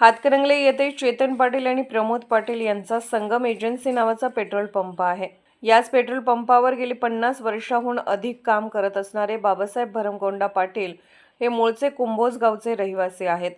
हातकरंगले येथे चेतन पाटील आणि प्रमोद पाटील यांचा संगम एजन्सी नावाचा पेट्रोल पंप आहे. याच पेट्रोल पंपावर गेली पन्नास वर्षाहून अधिक काम करत असणारे बाबासाहेब भरमकोंडा पाटील हे मूळचे कुंभोज गावचे रहिवासी आहेत.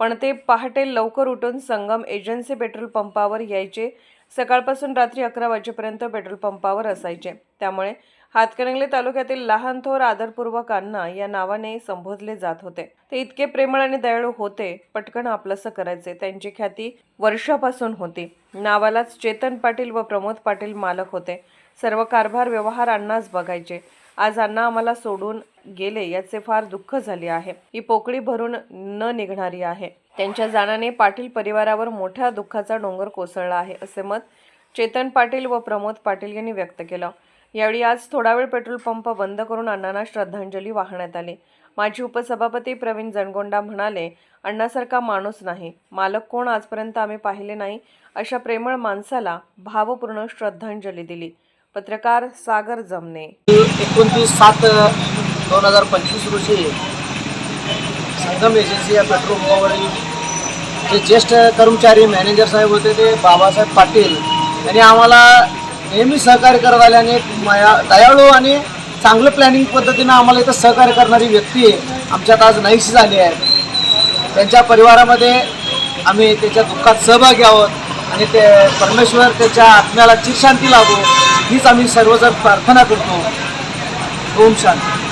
पण ते पहाटे लवकर उठून संगम एजन्सी पेट्रोल पंपावर यायचे. सकाळपासून रात्री अकरा वाजेपर्यंत पेट्रोल पंपावर असायचे. त्यामुळे हातकणंगले तालुक्यातील लहान थोर आदरपूर्वक अण्णा या नावाने संबोधले जात होते. ते इतके प्रेमळ आणि दयाळू होते पटकन आपलंसं करायचे. त्यांची ख्याती वर्षापासून होती. नावालाच चेतन पाटील व प्रमोद पाटील मालक होते. सर्व कारभार व्यवहार अण्णाच बघायचे. आज अण्णा आम्हाला सोडून गेले याचे फार दुःख झाले आहे. ही पोकळी भरून न निघणारी आहे. त्यांच्या जाण्याने पाटील परिवारावर मोठ्या दुःखाचा डोंगर कोसळला आहे असे मत चेतन पाटील व प्रमोद पाटील यांनी व्यक्त केलं. यावेळी आज थोडा वेळ पेट्रोल पंप बंद करून अण्णांना श्रद्धांजली वाहण्यात आली. माजी उपसभापती प्रवीण जनगोंडा म्हणाले अण्णासारखा माणूस नाही. मालक कोण आजपर्यंत आम्ही पाहिले नाही. अशा प्रेमळ माणसाला भावपूर्ण श्रद्धांजली दिली. पत्रकार सागर जमने. एकोणतीस सात दोन हजार पंचवीस रोजी संगम एजन्सी या पेट्रोल पंपावरील जे ज्येष्ठ कर्मचारी मॅनेजर साहेब होते ते बाबासाहेब पाटील यांनी आम्हाला नेहमी सहकार्य करत आल्याने दयाळू आणि चांगलं प्लॅनिंग पद्धतीनं आम्हाला इथं सहकार्य करणारी व्यक्ती आमच्यात आज नाहीशी झाली आहे. त्यांच्या परिवारामध्ये आम्ही त्याच्या दुःखात सहभागी आहोत आणि ते परमेश्वर त्याच्या आत्म्याला चिरशांती लागू हीच आम्ही सर्वजण प्रार्थना करतो. ओम शांती.